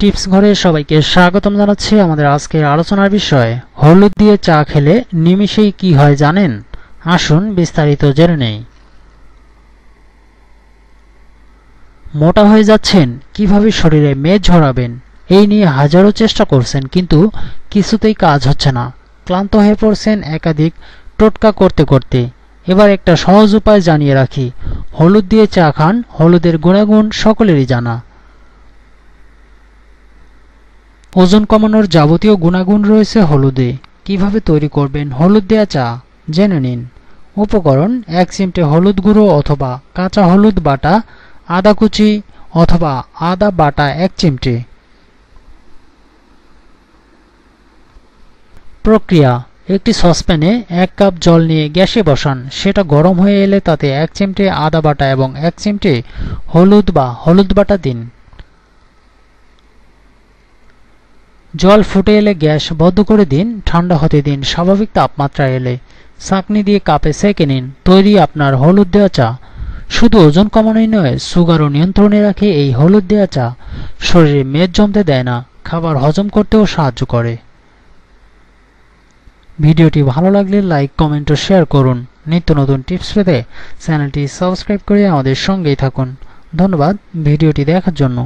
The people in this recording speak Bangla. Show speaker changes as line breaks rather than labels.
টিপস ঘরে সবাইকে স্বাগতম জানাচ্ছি আমাদের আজকের আলোচনার বিষয়, হলুদ দিয়ে চা খেলে নিমিষেই কি হয় জানেন? আসুন বিস্তারিত জেনে নেই। মোটা হয়ে যাচ্ছেন, কীভাবে শরীরে মেদ ঝরাবেন? এই নিয়ে হাজারো চেষ্টা করছেন, কিন্তু কিছুতেই কাজ হচ্ছে না। ক্লান্ত হয়ে পড়ছেন একাধিক টোটকা করতে করতে। এবার একটা সহজ উপায় জানিয়ে রাখি, হলুদ দিয়ে চা খান, হলুদের গুণাগুণ সকলেরই জানা। ওজন কমানোর যাবতীয় গুণাগুণ রয়েছে হলুদে। কীভাবে তৈরি করবেন হলুদ দেয়া চা? জেনে নিন। উপকরণ, এক চিমটে হলুদ গুঁড়ো অথবা কাঁচা হলুদ বাটা, আদা কুচি অথবা আদা বাটা এক চিমটে। প্রক্রিয়া, একটি সসপ্যানে এক কাপ জল নিয়ে গ্যাসে বসান। সেটা গরম হয়ে এলে তাতে এক চিমটে আদা বাটা এবং এক চিমটে হলুদ বা হলুদ বাটা দিন। জল ফুটে এলে গ্যাস বন্ধ করে দিন, ঠান্ডা হতে দিন, স্বাভাবিক তাপমাত্রা এলে। চাকনি দিয়ে কাপে সেঁকে নিন, তৈরি আপনার হলুদ দেওয়া চা। শুধু ওজন কমানোই নয়, সুগারও নিয়ন্ত্রণে রাখে এই হলুদ দেওয়া চা। শরীরে মেদ জমতে দেয় না, খাবার হজম করতেও সাহায্য করে। ভিডিওটি ভালো লাগলে লাইক, কমেন্ট ও শেয়ার করুন। নিত্য নতুন টিপস পেতে চ্যানেলটি সাবস্ক্রাইব করে আমাদের সঙ্গেই থাকুন। ধন্যবাদ ভিডিওটি দেখার জন্য।